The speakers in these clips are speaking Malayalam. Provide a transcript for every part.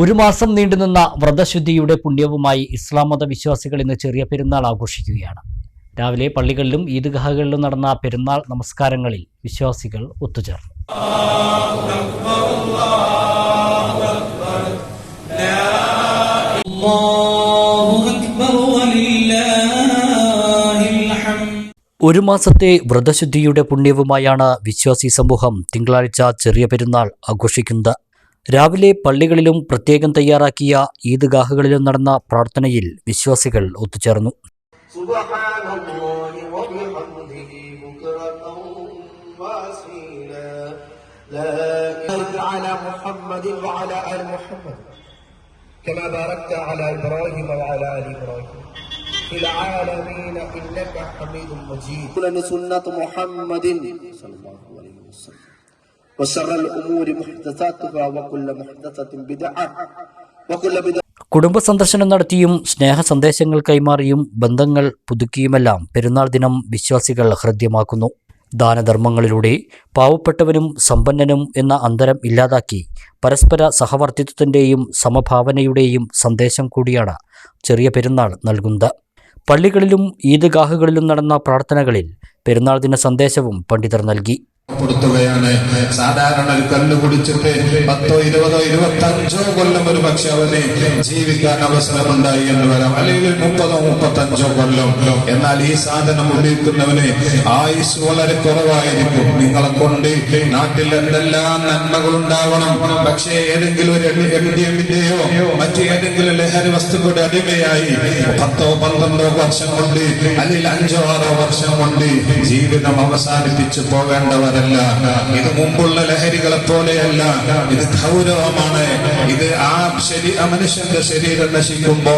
ഒരു മാസം നീണ്ടുനിന്ന വ്രതശുദ്ധിയുടെ പുണ്യവുമായി ഇസ്ലാം മത വിശ്വാസികൾ ഇന്ന് ചെറിയ പെരുന്നാൾ ആഘോഷിക്കുകയാണ്. രാവിലെ പള്ളികളിലും ഈദ്ഗാഹകളിലും നടന്ന പെരുന്നാൾ നമസ്കാരങ്ങളിൽ വിശ്വാസികൾ ഒത്തുചേർന്നു. ഒരു മാസത്തെ വ്രതശുദ്ധിയുടെ പുണ്യവുമായാണ് വിശ്വാസി സമൂഹം തിങ്കളാഴ്ച ചെറിയ പെരുന്നാൾ ആഘോഷിക്കുന്നത്. രാവിലെ പള്ളികളിലും പ്രത്യേകം തയ്യാറാക്കിയ ഈദ്ഗാഹുകളിലും നടന്ന പ്രാർത്ഥനയിൽ വിശ്വാസികൾ ഒത്തുചേർന്നു സുന്നത്ത് മുഹമ്മദിൻ സല്ലല്ലാഹു അലൈഹി കുടുംബ സന്ദർശനം നടത്തിയും സ്നേഹ സന്ദേശങ്ങൾ കൈമാറിയും ബന്ധങ്ങൾ പുതുക്കിയുമെല്ലാം പെരുന്നാൾ ദിനം വിശ്വാസികൾ ഹൃദ്യമാക്കുന്നു. ദാനധർമ്മങ്ങളിലൂടെ പാവപ്പെട്ടവനും സമ്പന്നനും എന്ന അന്തരം ഇല്ലാതാക്കി പരസ്പര സഹവർത്തിത്വത്തിന്റെയും സമഭാവനയുടെയും സന്ദേശം കൂടിയാണ് ചെറിയ പെരുന്നാൾ നൽകുന്നത്. പള്ളികളിലും ഈദ്ഗാഹുകളിലും നടന്ന പ്രാർത്ഥനകളിൽ പെരുന്നാൾ ദിന സന്ദേശവും പണ്ഡിതർ നൽകി. കൊടുത്തുകയാണ് സാധാരണ ഒരു കല്ല് കുടിച്ചിട്ട് പത്തോ ഇരുപതോ ഇരുപത്തി അഞ്ചോ കൊല്ലം ഒരു പക്ഷെ അവന് ജീവിക്കാൻ അവസരമുണ്ടായി എന്ന് വരാം. അല്ലെങ്കിൽ മുപ്പതോ മുപ്പത്തഞ്ചോ കൊല്ലം. എന്നാൽ ഈ സാധനം ഉപയോഗിക്കുന്നവന് ആയുസ് വളരെ കുറവായിരിക്കും. നിങ്ങളെ കൊണ്ട് നാട്ടിൽ എന്തെല്ലാം നന്മകൾ ഉണ്ടാവണം പക്ഷേ ഏതെങ്കിലും ഒരു എം ഡി എമ്മിന്റെയോ മറ്റു ഏതെങ്കിലും ലഹരി വസ്തുക്കളുടെ അടിമയായി പത്തോ പന്ത്രണ്ടോ വർഷം കൊണ്ട് അല്ലെങ്കിൽ അഞ്ചോ ആറോ വർഷം കൊണ്ട് ജീവിതം അവസാനിപ്പിച്ചു പോകേണ്ടവരല്ല ഇത് മുമ്പുള്ള ലഹരികളെ പോലെയല്ല ഇത് ഗൗരവമാണ് ഇത് ആ മനുഷ്യന്റെ ശരീരം നശിക്കുമ്പോ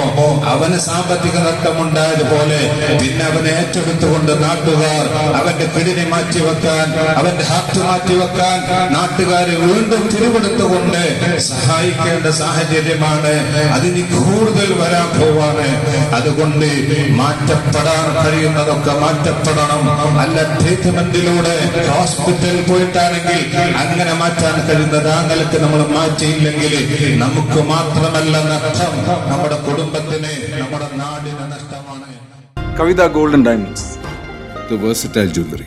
അവന് സാമ്പത്തിക നഷ്ടമുണ്ടായതുപോലെ പിന്നെ അവനെ ഏറ്റെടുത്തുകൊണ്ട് നാട്ടുകാർ അവന്റെ പിടിനെ മാറ്റി വെക്കാൻ അവന്റെ ഹാർട്ട് മാറ്റിവെക്കാൻ നാട്ടുകാരെ വീണ്ടും തിരുവെടുത്തുകൊണ്ട് സഹായിക്കേണ്ട സാഹചര്യമാണ്. അതിന് കൂടുതൽ വരാൻ പോവാണ്. അതുകൊണ്ട് മാറ്റപ്പെടാൻ കഴിയുന്നതൊക്കെ മാറ്റപ്പെടണം. അല്ല ട്രീറ്റ്മെന്റിലൂടെ ഹോസ്പിറ്റലിൽ പോയിട്ടാണെങ്കിൽ അങ്ങനെ മാറ്റാൻ കഴിയുന്ന താങ്കൾക്ക് നമ്മൾ മാറ്റിയില്ലെങ്കിൽ നമുക്ക് മാത്രമല്ല നഷ്ടം നമ്മുടെ കുടുംബത്തിന് നമ്മുടെ നാടിന് നഷ്ടമാണ് Kavitha golden diamonds the versatile jewelry.